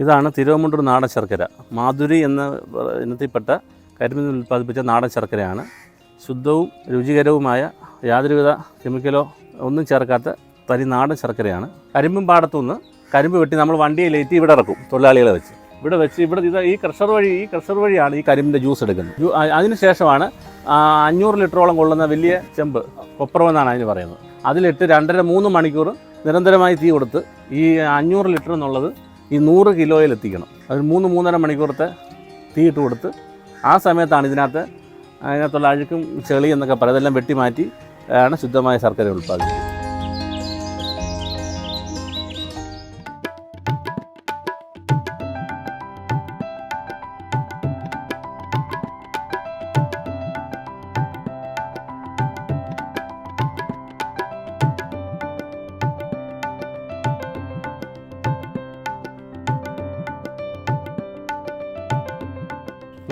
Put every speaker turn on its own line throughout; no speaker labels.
ഇതാണ് തിരുവമുണ്ടൂർ നാടൻ ശർക്കര. മാധുരി എന്ന ഇനത്തിൽപ്പെട്ട കരിമീൻ ഉൽപ്പാദിപ്പിച്ച നാടൻ ശർക്കരയാണ്. ശുദ്ധവും രുചികരവുമായ യാതൊരുവിധ കെമിക്കലോ ഒന്നും ചേർക്കാത്ത തനി നാടൻ ശർക്കരയാണ്. കരിമ്പും പാടത്തുനിന്ന് കരിമ്പ് വെട്ടി നമ്മൾ വണ്ടിയിലേറ്റി ഇവിടെ ഇറക്കും തൊഴിലാളികളെ വെച്ച്. ഇവിടെ വെച്ച് ഇവിടെ ഇത് ഈ ക്രഷർ വഴി ഈ ക്രഷർ വഴിയാണ് ഈ കരിമ്പിന്റെ ജ്യൂസ് എടുക്കുന്നത്. അതിനുശേഷമാണ് അഞ്ഞൂറ് ലിറ്ററോളം കൊള്ളുന്ന വലിയ ചെമ്പ് കൊപ്രമെന്നാണ് അതിന് പറയുന്നത്. അതിലിട്ട് രണ്ടര മൂന്ന് മണിക്കൂർ നിരന്തരമായി തീ കൊടുത്ത് ഈ അഞ്ഞൂറ് ലിറ്റർ എന്നുള്ളത് ഈ നൂറ് കിലോയിൽ എത്തിക്കണം അത് മൂന്ന് മൂന്നര മണിക്കൂറത്തെ തീയിട്ട് കൊടുത്ത് ആ സമയത്താണ് ഇതിനകത്ത് അതിനകത്തുള്ള അഴുക്കും ചെളി എന്നൊക്കെ പറയുന്നത് അതെല്ലാം വെട്ടി മാറ്റി ആണ് ശുദ്ധമായ ശർക്കര ഉൽപ്പാദിപ്പിക്കുന്നത്.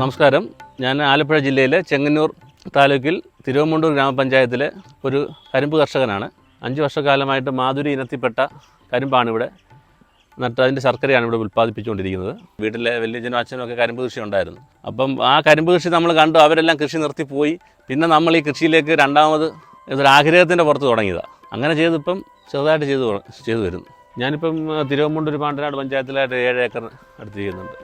നമസ്കാരം. ഞാൻ ആലപ്പുഴ ജില്ലയിലെ ചെങ്ങന്നൂർ താലൂക്കിൽ തിരുവമുണ്ടൂർ ഗ്രാമപഞ്ചായത്തിലെ ഒരു കരിമ്പ് കർഷകനാണ്. അഞ്ച് വർഷക്കാലമായിട്ട് മാധുരി ഇനത്തിൽപ്പെട്ട കരിമ്പാണ് ഇവിടെ നട്ട് അതിന്റെ ശർക്കരയാണ് ഇവിടെ ഉൽപ്പാദിപ്പിച്ചുകൊണ്ടിരിക്കുന്നത്. വീട്ടിലെ വലിയച്ഛനും അച്ഛനും ഒക്കെ കരിമ്പ് കൃഷി ഉണ്ടായിരുന്നു. അപ്പം ആ കരിമ്പ് കൃഷി നമ്മൾ കണ്ടു അവരെല്ലാം കൃഷി നിർത്തിപ്പോയി പിന്നെ നമ്മൾ ഈ കൃഷിയിലേക്ക് രണ്ടാമത് ഇതൊരു ആഗ്രഹത്തിന്റെ പുറത്ത് തുടങ്ങിയതാണ് അങ്ങനെ ചെയ്തിപ്പം ചെറുതായിട്ട് ചെയ്തു ചെയ്തു വരുന്നു. ഞാനിപ്പം തിരുവമുണ്ടൂർ പാണ്ടനാട് പഞ്ചായത്തിലായിട്ട് ഏഴ് ഏക്കർ അടുത്ത് ചെയ്യുന്നുണ്ട്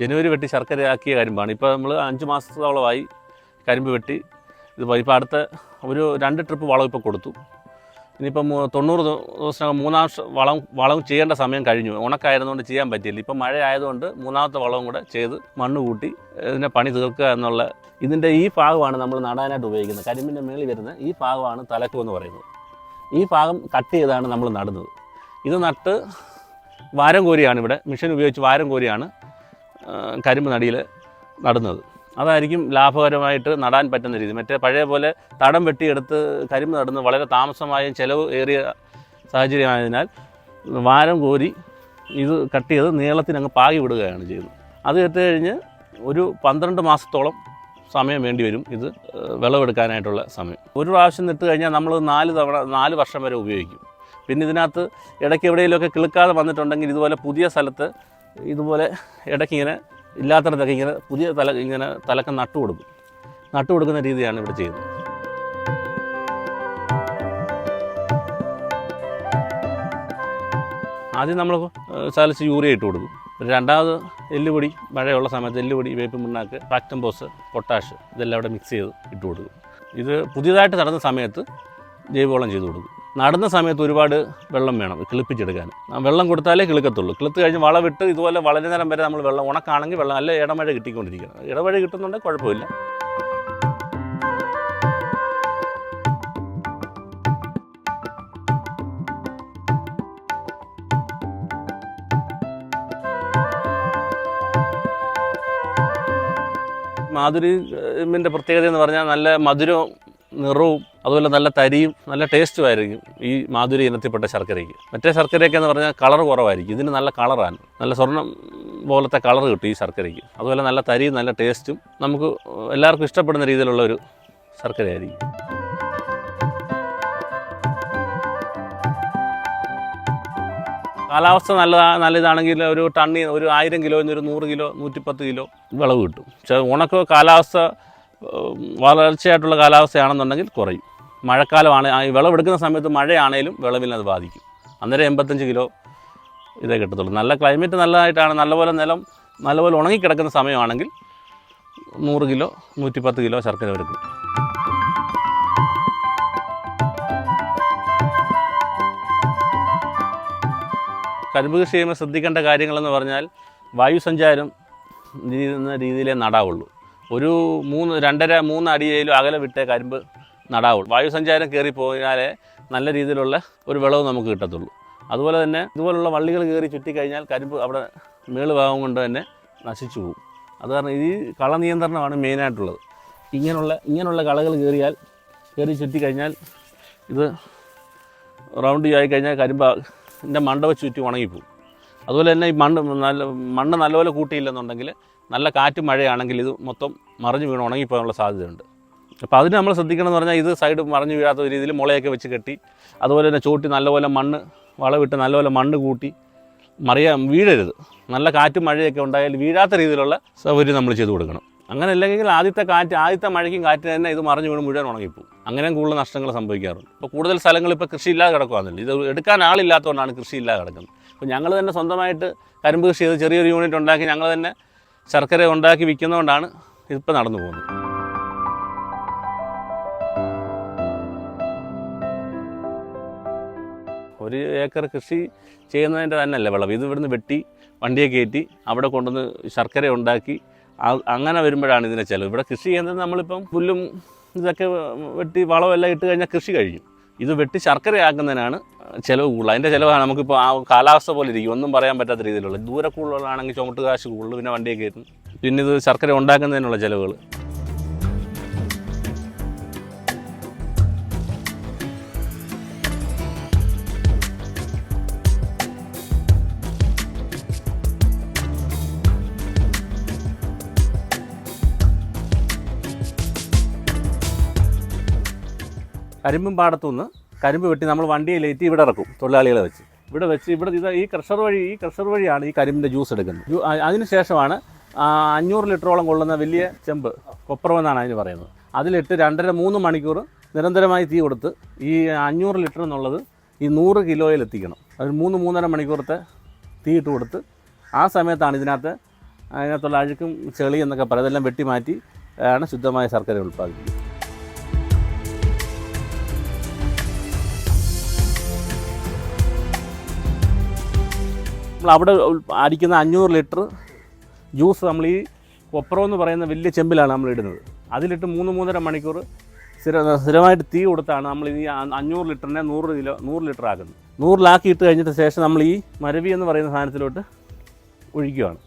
ജനുവരി വെട്ടി ശർക്കര ആക്കിയ കരിമ്പാണ്. ഇപ്പോൾ നമ്മൾ അഞ്ച് മാസത്തോളമായി കരിമ്പ് വെട്ടി. ഇത് ഇപ്പോൾ അടുത്ത ഒരു രണ്ട് ട്രിപ്പ് വളം ഇപ്പോൾ കൊടുത്തു. ഇനിയിപ്പം തൊണ്ണൂറ് ദിവസം മൂന്നാം വളം വളം ചെയ്യേണ്ട സമയം കഴിഞ്ഞു. ഉണക്കായിരുന്നുകൊണ്ട് ചെയ്യാൻ പറ്റിയില്ല. ഇപ്പം മഴ ആയതുകൊണ്ട് മൂന്നാമത്തെ വളവും കൂടെ ചെയ്ത് മണ്ണ് കൂട്ടി ഇതിനെ പണി തീർക്കുക എന്നുള്ള ഇതിന്റെ ഈ ഭാഗമാണ് നമ്മൾ നടാനായിട്ട് ഉപയോഗിക്കുന്നത്. കരിമ്പിന്റെ മേളിൽ വരുന്ന ഈ ഭാഗമാണ് തലക്കു എന്ന് പറയുന്നത്. ഈ ഭാഗം കട്ട് ചെയ്താണ് നമ്മൾ നടുന്നത്. ഇത് നട്ട് വാരം കോരിയാണ് ഇവിടെ. മെഷീൻ ഉപയോഗിച്ച് വാരം കോരിയാണ് കരിമ്പ് നടിയിൽ നടുന്നത്. അതായിരിക്കും ലാഭകരമായിട്ട് നടാൻ പറ്റുന്ന രീതി. മറ്റേ പഴയ പോലെ തടം വെട്ടിയെടുത്ത് കരിമ്പ് നടുന്നത് വളരെ താമസമായും ചിലവ് ഏറിയ സാഹചര്യമായതിനാൽ വാരം കോരി ഇത് കട്ട് ചെയ്ത് നീളത്തിനങ്ങ് പാകി വിടുകയാണ് ചെയ്യുന്നത്. അത് ഇട്ട് കഴിഞ്ഞ് ഒരു പന്ത്രണ്ട് മാസത്തോളം സമയം വേണ്ടി വരും ഇത് വിളവെടുക്കാനായിട്ടുള്ള സമയം. ഒരു പ്രാവശ്യം നട്ട് കഴിഞ്ഞാൽ നമ്മൾ നാല് തവണ നാല് വർഷം വരെ ഉപയോഗിക്കും. പിന്നെ ഇതിനകത്ത് ഇടയ്ക്ക് എവിടെയെങ്കിലുമൊക്കെ കിളുക്കാതെ വന്നിട്ടുണ്ടെങ്കിൽ ഇതുപോലെ പുതിയ സ്ഥലത്ത് ഇതുപോലെ ഇടയ്ക്ക് ഇങ്ങനെ ഇല്ലാത്തടത്തൊക്കെ ഇങ്ങനെ പുതിയ തല ഇങ്ങനെ തലക്കം നട്ടു കൊടുക്കും. നട്ടു കൊടുക്കുന്ന രീതിയാണ് ഇവിടെ ചെയ്യുന്നത്. ആദ്യം നമ്മൾ ചലച്ച് യൂറിയ ഇട്ട് കൊടുക്കും. രണ്ടാമത് എല്ലുപൊടി മഴയുള്ള സമയത്ത് എല്ലുപൊടി വേപ്പ് മുണ്ണാക്ക് പാക്ടംബോസ് പൊട്ടാഷ് ഇതെല്ലാം അവിടെ മിക്സ് ചെയ്ത് ഇട്ട് കൊടുക്കും. ഇത് പുതിയതായിട്ട് നടന്ന സമയത്ത് ജൈവവളം ചെയ്ത് കൊടുക്കും. നടുന്ന സമയത്ത് ഒരുപാട് വെള്ളം വേണം കിളിപ്പിച്ചെടുക്കാൻ. വെള്ളം കൊടുത്താലേ കിളുക്കത്തുള്ളൂ. കിളുത്ത് കഴിഞ്ഞ് വളവിട്ട് ഇതുപോലെ വളരെ നേരം വരെ നമ്മൾ വെള്ളം ഉണക്കാണെങ്കിൽ വെള്ളം നല്ല ഇടമഴ കിട്ടിക്കൊണ്ടിരിക്കണം ഇടമഴ കിട്ടുന്നുണ്ടെങ്കിൽ കുഴപ്പമില്ല. മാധുരിമിന്റെ പ്രത്യേകത എന്ന് പറഞ്ഞാൽ നല്ല മധുരവും നിറവും അതുപോലെ നല്ല തരിയും നല്ല ടേസ്റ്റും ആയിരിക്കും ഈ മാധുരി ഇനത്തിൽപ്പെട്ട ശർക്കരയ്ക്ക്. മറ്റേ ശർക്കരയൊക്കെ എന്ന് പറഞ്ഞാൽ കളർ കുറവായിരിക്കും. ഇതിന് നല്ല കളറാണ് നല്ല സ്വർണം പോലത്തെ കളർ കിട്ടും ഈ ശർക്കരയ്ക്ക്. അതുപോലെ നല്ല തരിയും നല്ല ടേസ്റ്റും നമുക്ക് എല്ലാവർക്കും ഇഷ്ടപ്പെടുന്ന രീതിയിലുള്ള ഒരു ശർക്കരയായിരിക്കും. കാലാവസ്ഥ നല്ല നല്ലതാണെങ്കിൽ ഒരു ടണ്ണി ഒരു ആയിരം കിലോ ഒരു നൂറ് കിലോ നൂറ്റിപ്പത്ത് കിലോ വിളവ് കിട്ടും. പക്ഷേ ഉണക്ക കാലാവസ്ഥ വളർച്ചയായിട്ടുള്ള കാലാവസ്ഥയാണെന്നുണ്ടെങ്കിൽ കുറയും. മഴക്കാലമാണ് ഈ വിളവെടുക്കുന്ന സമയത്ത് മഴയാണേലും വിളവിനെ അത് ബാധിക്കും. അന്നേരം എൺപത്തഞ്ച് കിലോ ഇതേ കിട്ടത്തുള്ളൂ. നല്ല ക്ലൈമറ്റ് നല്ലതായിട്ടാണ് നല്ലപോലെ നിലം നല്ലപോലെ ഉണങ്ങിക്കിടക്കുന്ന സമയമാണെങ്കിൽ നൂറ് കിലോ നൂറ്റിപ്പത്ത് കിലോ ശർക്കര വരെ കരിമ്പ് കൃഷി ചെയ്യുമ്പോൾ ശ്രദ്ധിക്കേണ്ട കാര്യങ്ങളെന്ന് പറഞ്ഞാൽ വായുസഞ്ചാരം രീതിയിലേ നടാവുള്ളൂ. ഒരു മൂന്ന് രണ്ടര മൂന്ന് അടിയിലും അകലെ വിട്ടേ കരിമ്പ് നടാവുള്ളൂ. വായുസഞ്ചാരം കയറി പോയാലേ നല്ല രീതിയിലുള്ള ഒരു വിളവ് നമുക്ക് കിട്ടത്തുള്ളൂ. അതുപോലെ തന്നെ ഇതുപോലുള്ള വള്ളികൾ കയറി ചുറ്റിക്കഴിഞ്ഞാൽ കരിമ്പ് അവിടെ മേൾ ഭാഗം കൊണ്ട് തന്നെ നശിച്ചു പോകും. അത് കാരണം ഈ കള നിയന്ത്രണമാണ് മെയിനായിട്ടുള്ളത്. ഇങ്ങനെയുള്ള ഇങ്ങനെയുള്ള കളകൾ കയറിയാൽ കയറി ചുറ്റിക്കഴിഞ്ഞാൽ ഇത് റൗണ്ട് ആയി കഴിഞ്ഞാൽ കരിമ്പിന്റെ മണ്ട വെച്ച് ചുറ്റി ഉണങ്ങിപ്പോവും അതുപോലെ തന്നെ ഈ മണ്ണ് നല്ല മണ്ണ് നല്ലപോലെ കൂട്ടിയില്ലെന്നുണ്ടെങ്കിൽ നല്ല കാറ്റും മഴയാണെങ്കിൽ ഇത് മൊത്തം മറിഞ്ഞു വീണ് ഉണങ്ങിപ്പോകാനുള്ള സാധ്യതയുണ്ട്. അപ്പോൾ അതിന് നമ്മൾ ശ്രദ്ധിക്കണമെന്ന് പറഞ്ഞാൽ ഇത് സൈഡ് മറിഞ്ഞു വീഴാത്ത രീതിയിൽ മുളയൊക്കെ വെച്ച് കെട്ടി അതുപോലെ തന്നെ ചോട്ടി നല്ലപോലെ മണ്ണ് വളവിട്ട് നല്ലപോലെ മണ്ണ് കൂട്ടി മറിയാൻ വീഴരുത്. നല്ല കാറ്റും മഴയൊക്കെ ഉണ്ടായാൽ വീഴാത്ത രീതിയിലുള്ള സൗകര്യം നമ്മൾ ചെയ്തു കൊടുക്കണം. അങ്ങനെ അല്ലെങ്കിൽ ആദ്യത്തെ കാറ്റ് ആദ്യത്തെ മഴയ്ക്കും കാറ്റിന് തന്നെ ഇത് മറിഞ്ഞു വീണ് മുഴുവൻ ഉണങ്ങിപ്പോവും. അങ്ങനെ കൂടുതൽ നഷ്ടങ്ങൾ സംഭവിക്കാറുണ്ട്. ഇപ്പോൾ കൂടുതൽ സ്ഥലങ്ങൾ ഇപ്പോൾ കൃഷി ഇല്ലാതെ കിടക്കുകയാണെന്നില്ല ഇത് എടുക്കാൻ ആളില്ലാത്തതുകൊണ്ടാണ് കൃഷി ഇല്ലാതെ കിടക്കുന്നത്. അപ്പോൾ ഞങ്ങൾ തന്നെ സ്വന്തമായിട്ട് കരിമ്പ് കൃഷി ചെയ്ത് ചെറിയൊരു യൂണിറ്റ് ഉണ്ടാക്കി ഞങ്ങൾ തന്നെ ശർക്കര ഉണ്ടാക്കി വിൽക്കുന്നതുകൊണ്ടാണ് ഇതിപ്പോൾ നടന്നു പോകുന്നത്. ഒരു ഏക്കർ കൃഷി ചെയ്യുന്നതിന്റെ തന്നെയല്ല വിളവ്. ഇത് ഇവിടുന്ന് വെട്ടി വണ്ടിയെ കയറ്റി അവിടെ കൊണ്ടുവന്ന് ശർക്കര ഉണ്ടാക്കി അങ്ങനെ വരുമ്പോഴാണ് ഇതിന്റെ ചിലവ്. ഇവിടെ കൃഷി ചെയ്യുന്നത് നമ്മളിപ്പം പുല്ലും ഇതൊക്കെ വെട്ടി വളമെല്ലാം ഇട്ട് കഴിഞ്ഞാൽ കൃഷി കഴിയും. ഇത് വെട്ടി ശർക്കരയാക്കുന്നതിനാണ് ചിലവ് കൂടുതൽ അതിന്റെ ചിലവാണ് നമുക്കിപ്പോൾ ആ കാലാവസ്ഥ പോലെ ഇരിക്കും. ഒന്നും പറയാൻ പറ്റാത്ത രീതിയിലുള്ള. ദൂരെ കൂടുതലാണെങ്കിൽ ചുമട്ട് കാശ് കൂടുതൽ പിന്നെ വണ്ടിയെ കയറ്റും പിന്നെ ഇത് ശർക്കര ഉണ്ടാക്കുന്നതിനുള്ള ചിലവുകൾ കരിമ്പും പാടത്തുനിന്ന് കരിമ്പ് വെട്ടി നമ്മൾ വണ്ടിയിൽ വണ്ടിയിലേറ്റി ഇവിടെ ഇറക്കും തൊഴിലാളികളെ വെച്ച്. ഇവിടെ വെച്ച് ഇവിടെ ഇത് ഈ ക്രഷർ വഴി ഈ ക്രഷർ വഴിയാണ് ഈ കരിമ്പിന്റെ ജ്യൂസ് എടുക്കുന്നത്. ജ്യൂ- അതിന് ശേഷമാണ് ആ, അഞ്ഞൂറ് ലിറ്ററോളം കൊള്ളുന്ന വലിയ ചെമ്പ് കൊപ്രമെന്നാണ് അതിന് പറയുന്നത്. അതിലിട്ട് രണ്ടര മൂന്ന് മണിക്കൂർ നിരന്തരമായി തീ കൊടുത്ത് ഈ അഞ്ഞൂറ് ലിറ്റർ എന്നുള്ളത് ഈ നൂറ് കിലോയിൽ എത്തിക്കണം. അത് മൂന്ന് മൂന്നര മണിക്കൂറത്തെ തീ ഇട്ട് കൊടുത്ത് ആ സമയത്താണ് ഇതിനകത്ത് അതിനകത്തുള്ള അഴുക്കും ചെളി എന്നൊക്കെ പറയുന്നത് എല്ലാം വെട്ടി മാറ്റി ആണ് ശുദ്ധമായ ശർക്കര ഉൽപ്പാദിപ്പിക്കുന്നത്. നമ്മൾ അവിടെ അടിക്കുന്ന അഞ്ഞൂറ് ലിറ്റർ ജ്യൂസ് നമ്മൾ ഈ കൊപ്രം എന്ന് പറയുന്ന വലിയ ചെമ്പിലാണ് നമ്മൾ ഇടുന്നത്. അതിലിട്ട് മൂന്ന് മൂന്നര മണിക്കൂർ സ്ഥിര സ്ഥിരമായിട്ട് തീ കൊടുത്താണ് നമ്മൾ ഈ അഞ്ഞൂറ് ലിറ്ററിനെ നൂറ് കിലോ നൂറ് ലിറ്റർ ആക്കുന്നത്. നൂറിലാക്കി ഇട്ട് കഴിഞ്ഞിട്ട് ശേഷം നമ്മൾ ഈ മരവി എന്ന് പറയുന്ന സാധനത്തിലോട്ട് ഒഴിക്കുകയാണ്.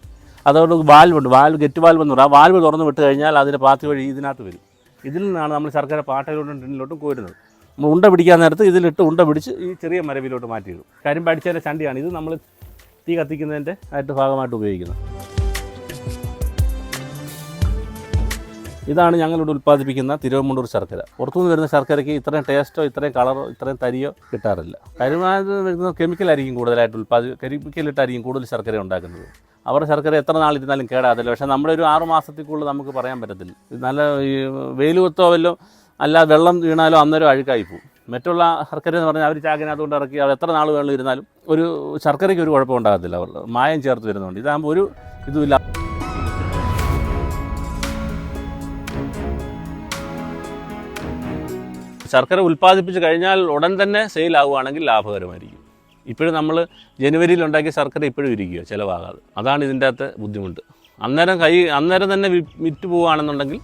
അതോട് വാൽവുണ്ട് വാൽവ് ഗെറ്റ് വാൽവ് എന്ന് പറയും. ആ വാൽവ് തുറന്ന് വിട്ട് കഴിഞ്ഞാൽ അതിന്റെ പാത്തി വഴി ഇതിനകത്ത് വരും. ഇതിൽ നിന്നാണ് നമ്മൾ ശർക്കര പാട്ടയിലോട്ടും ടിന്നിലോട്ടും കോരുന്നത്. നമ്മൾ ഉണ്ട പിടിക്കാൻ നേരത്ത് ഇതിലിട്ട് ഉണ്ട പിടിച്ച് ഈ ചെറിയ മരവിലോട്ട് മാറ്റിയിടും. കരിമ്പടിച്ചതിന്റെ ചണ്ടിയാണ്. ഇത് നമ്മൾ തീ കത്തിക്കുന്നതിന്റെ ആയിട്ട് ഭാഗമായിട്ട് ഉപയോഗിക്കുന്നത്. ഇതാണ് ഞങ്ങളിവിടെ ഉൽപ്പാദിപ്പിക്കുന്ന തിരുവമ്പൂർ ശർക്കര. പുറത്തുനിന്ന് വരുന്ന ശർക്കരയ്ക്ക് ഇത്രയും ടേസ്റ്റോ ഇത്രയും കളറോ ഇത്രയും തരിയോ കിട്ടാറില്ല. കരിമാത് വരുന്ന കെമിക്കലായിരിക്കും കൂടുതലായിട്ട് ഉൽപ്പാദി കെമിക്കലിട്ടായിരിക്കും കൂടുതൽ ശർക്കര ഉണ്ടാക്കുന്നത്. അവരുടെ ശർക്കര എത്ര നാളിരുന്നാലും കേടാകത്തില്ല. പക്ഷേ നമ്മുടെ ഒരു ആറു മാസത്തേക്കുള്ളിൽ നമുക്ക് പറയാൻ പറ്റത്തില്ല. നല്ല ഈ വെയിൽ കുത്തോ വല്ലോ അല്ല വെള്ളം വീണാലോ അന്നേരം അഴുക്കായി പോകും മറ്റുള്ള ശർക്കര എന്ന് പറഞ്ഞാൽ അവർ ചാക്കിനകത്ത് കൊണ്ട് ഇറക്കി അവർ എത്ര നാൾ വേണം ഇരുന്നാലും ഒരു ശർക്കരയ്ക്ക് ഒരു കുഴപ്പം ഉണ്ടാകത്തില്ല അവർ മായം ചേർത്ത് വരുന്നുണ്ട് ഇതാകുമ്പോൾ ഒരു ഇതുമില്ല. ശർക്കര ഉൽപ്പാദിപ്പിച്ച് കഴിഞ്ഞാൽ ഉടൻ തന്നെ സെയിൽ ആവുകയാണെങ്കിൽ ലാഭകരമായിരിക്കും. ഇപ്പോഴും നമ്മൾ ജനുവരിയിൽ ഉണ്ടാക്കിയ ശർക്കര ഇപ്പോഴും ഇരിക്കുക ചിലവാകാതെ. അതാണ് ഇതിന്റെ അകത്തെ ബുദ്ധിമുട്ട്. അന്നേരം കൈ അന്നേരം തന്നെ വിറ്റ് പോവുകയാണെന്നുണ്ടെങ്കിൽ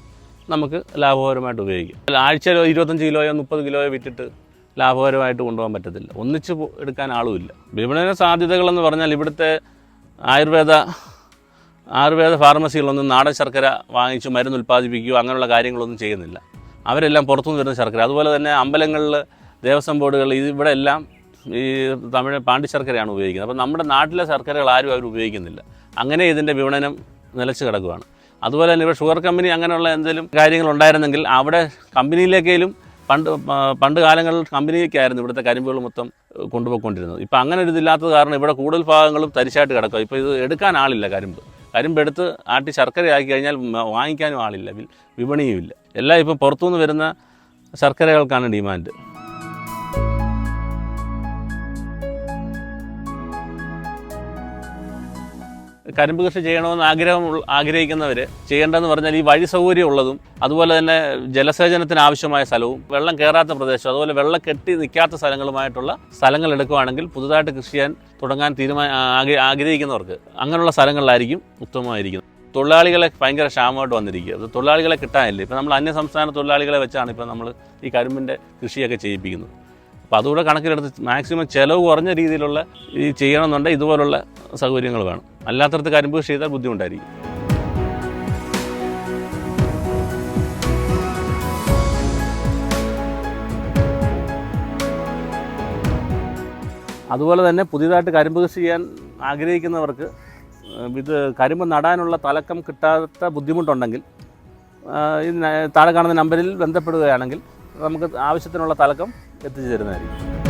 നമുക്ക് ലാഭകരമായിട്ട് ഉപയോഗിക്കാം. ആഴ്ച ഇരുപത്തഞ്ച് കിലോയോ മുപ്പത് കിലോയോ വിറ്റിട്ട് ലാഭകരമായിട്ട് കൊണ്ടുപോകാൻ പറ്റത്തില്ല. ഒന്നിച്ച് എടുക്കാൻ ആളുമില്ല. വിപണന സാധ്യതകളെന്ന് പറഞ്ഞാൽ ഇവിടുത്തെ ആയുർവേദ ആയുർവേദ ഫാർമസികളൊന്നും നാടൻ ശർക്കര വാങ്ങിച്ച് മരുന്ന് ഉൽപ്പാദിപ്പിക്കുകയോ അങ്ങനെയുള്ള കാര്യങ്ങളൊന്നും ചെയ്യുന്നില്ല. അവരെല്ലാം പുറത്തുനിന്ന് വരുന്ന ശർക്കര. അതുപോലെ തന്നെ അമ്പലങ്ങളിൽ ദേവസ്വം ബോർഡുകൾ ഇവിടെ എല്ലാം ഈ തമിഴ് പാണ്ടി ശർക്കരയാണ് ഉപയോഗിക്കുന്നത്. അപ്പോൾ നമ്മുടെ നാട്ടിലെ ശർക്കരകൾ ആരും അവർ ഉപയോഗിക്കുന്നില്ല. അങ്ങനെ ഇതിന്റെ വിപണനം നിലച്ച് കിടക്കുകയാണ് അതുപോലെ തന്നെ ഇവിടെ ഷുഗർ കമ്പനി അങ്ങനെയുള്ള എന്തെങ്കിലും കാര്യങ്ങൾ ഉണ്ടായിരുന്നെങ്കിൽ അവിടെ കമ്പനിയിലേക്കേലും പണ്ട് പണ്ട് കാലങ്ങളിൽ കമ്പനിയിലേക്കായിരുന്നു ഇവിടുത്തെ കരിമ്പുകൾ മൊത്തം കൊണ്ടുപോയിക്കൊണ്ടിരുന്നത്. ഇപ്പോൾ അങ്ങനെ ഒരു ഇതില്ലാത്തത് കാരണം ഇവിടെ കൂടുതൽ ഭാഗങ്ങളും തരിശായിട്ട് കിടക്കുക. ഇപ്പോൾ ഇത് എടുക്കാൻ ആളില്ല കരിമ്പ്. കരിമ്പ് എടുത്ത് ആട്ടി ശർക്കരയാക്കി കഴിഞ്ഞാൽ വാങ്ങിക്കാനും ആളില്ല. വിപണിയും വിപണിയുമില്ല. എല്ലാം ഇപ്പം പുറത്തുനിന്ന് വരുന്ന ശർക്കരകൾക്കാണ് ഡിമാൻഡ് കരിമ്പ് കൃഷി ചെയ്യണമെന്ന് ആഗ്രഹം ആഗ്രഹിക്കുന്നവർ ചെയ്യേണ്ടതെന്ന് പറഞ്ഞാൽ ഈ വഴി സൗകര്യം ഉള്ളതും അതുപോലെ തന്നെ ജലസേചനത്തിന് ആവശ്യമായ സ്ഥലവും വെള്ളം കയറാത്ത പ്രദേശവും അതുപോലെ വെള്ളം കെട്ടി നിൽക്കാത്ത സ്ഥലങ്ങളുമായിട്ടുള്ള സ്ഥലങ്ങൾ എടുക്കുകയാണെങ്കിൽ പുതുതായിട്ട് കൃഷി ചെയ്യാൻ തുടങ്ങാൻ തീരുമാന ആഗ്രഹിക്കുന്നവർക്ക് അങ്ങനെയുള്ള സ്ഥലങ്ങളിലായിരിക്കും ഉത്തമമായിരിക്കുന്നത്. തൊഴിലാളികളെ ഭയങ്കര ക്ഷാമമായിട്ട് വന്നിരിക്കുക. അത് തൊഴിലാളികളെ കിട്ടാനില്ല. ഇപ്പം നമ്മൾ അന്യ സംസ്ഥാന തൊഴിലാളികളെ വെച്ചാണ് ഇപ്പം നമ്മൾ ഈ കരിമ്പിന്റെ കൃഷിയൊക്കെ ചെയ്യിപ്പിക്കുന്നത്. അപ്പോൾ അതുകൂടെ കണക്കിലെടുത്ത് മാക്സിമം ചിലവ് കുറഞ്ഞ രീതിയിലുള്ള ഈ ചെയ്യണമെന്നുണ്ടെങ്കിൽ ഇതുപോലുള്ള സൗകര്യങ്ങൾ വേണം. അല്ലാത്തടത്ത് കരിമ്പ് കൃഷി ചെയ്താൽ ബുദ്ധിമുട്ടായിരിക്കും. അതുപോലെ തന്നെ പുതിയതായിട്ട് കരിമ്പ് കൃഷി ചെയ്യാൻ ആഗ്രഹിക്കുന്നവർക്ക് ഇത് കരിമ്പ് നടാനുള്ള തലക്കം കിട്ടാത്ത ബുദ്ധിമുട്ടുണ്ടെങ്കിൽ ഈ താഴെ കാണുന്ന നമ്പറിൽ ബന്ധപ്പെടുകയാണെങ്കിൽ നമുക്ക് ആവശ്യത്തിനുള്ള തലക്കം എത്തിച്ചു തരുന്നതായിരിക്കും